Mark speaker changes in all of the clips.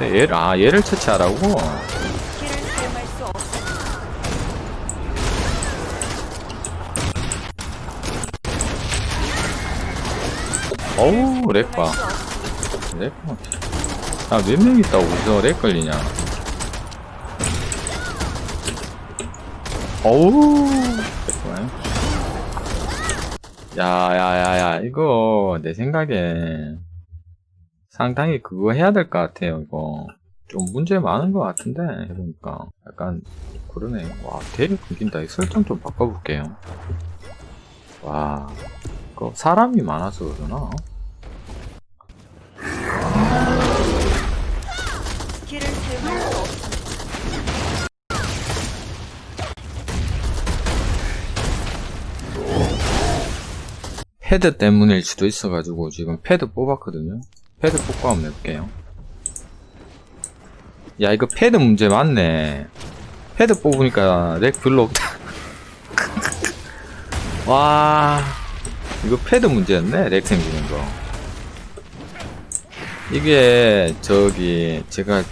Speaker 1: 네, 얘를, 아, 얘를 처치하라고? 어우, 렉 봐.
Speaker 2: 사용할 수 없습니다.
Speaker 1: 렉 봐. 아, 몇 명 있다고 어디서 렉 걸리냐. 어우, 렉 야, 야, 야, 야, 이거, 내 생각에, 상당히 그거 해야 될 것 같아요, 이거. 좀 문제 많은 것 같은데, 해보니까. 약간, 그러네. 와, 대리 끊긴다. 이 설정 좀 바꿔볼게요. 와, 그 사람이 많아서 그러나? 패드 때문일 수도 있어가지고 지금 패드 뽑았거든요. 패드 뽑고 한번 해볼게요. 야 이거 패드 문제 맞네. 패드 뽑으니까 렉 별로 없다. 와 이거 패드 문제였네 렉 생기는 거. 이게 저기 제가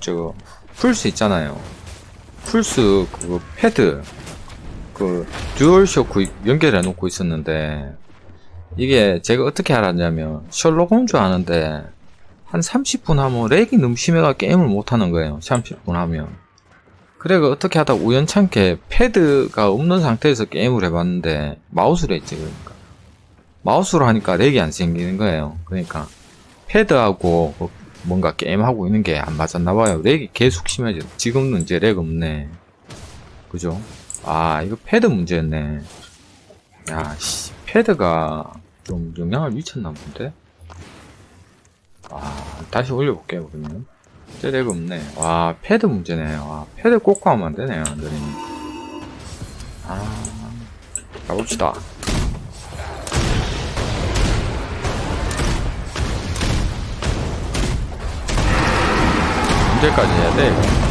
Speaker 1: 저 풀스 있잖아요. 풀스 그거 패드 그 듀얼 쇼크 연결해 놓고 있었는데 이게 제가 어떻게 알았냐면 셜록 홈즈 하는데 한 30분 하면 렉이 너무 심해가 게임을 못 하는 거예요. 30분 하면. 그래가 어떻게 하다 우연찮게 패드가 없는 상태에서 게임을 해봤는데 마우스로 했지 그러니까 마우스로 하니까 렉이 안 생기는 거예요. 그러니까 패드하고 뭐 뭔가 게임하고 있는 게 안 맞았나 봐요. 렉이 계속 심해져. 지금은 이제 렉 없네. 그죠? 아 이거 패드 문제였네. 야, 씨, 패드가 좀 영향을 미쳤나 본데? 아, 다시 올려볼게요, 그러면. 쟤렉 없네. 와, 패드 문제네. 와, 패드 꽂고 하면 안 되네요, 완전히. 아, 가봅시다. 언제까지 해야 돼, 이거?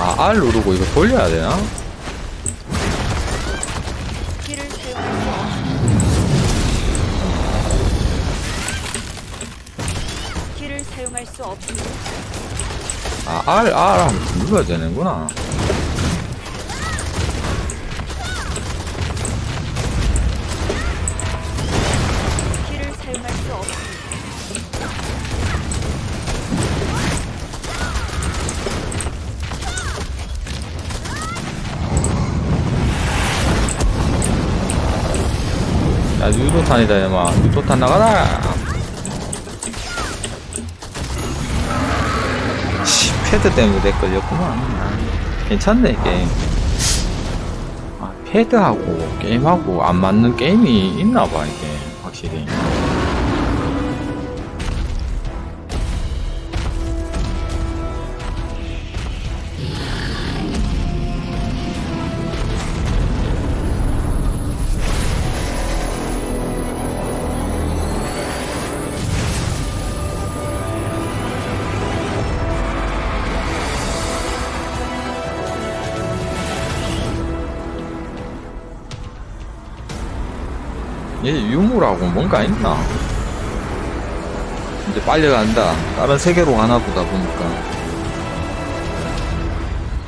Speaker 1: 아, R 누르고 이거 돌려야 되나? 아, R, R 하면 눌러야 되는구나. 야, 유도탄이다, 얘마. 유도탄 나가라! 씨, 패드 때문에 내 걸렸구만. 아, 괜찮네, 게임. 아, 패드하고 게임하고 안 맞는 게임이 있나봐, 이게. 확실히. 얘 유물하고 뭔가 있나? 이제 빨려 간다. 다른 세계로 가나 보다 보니까.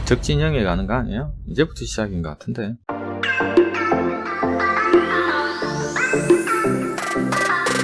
Speaker 1: 적진형에 가는 거 아니야? 이제부터 시작인 것 같은데.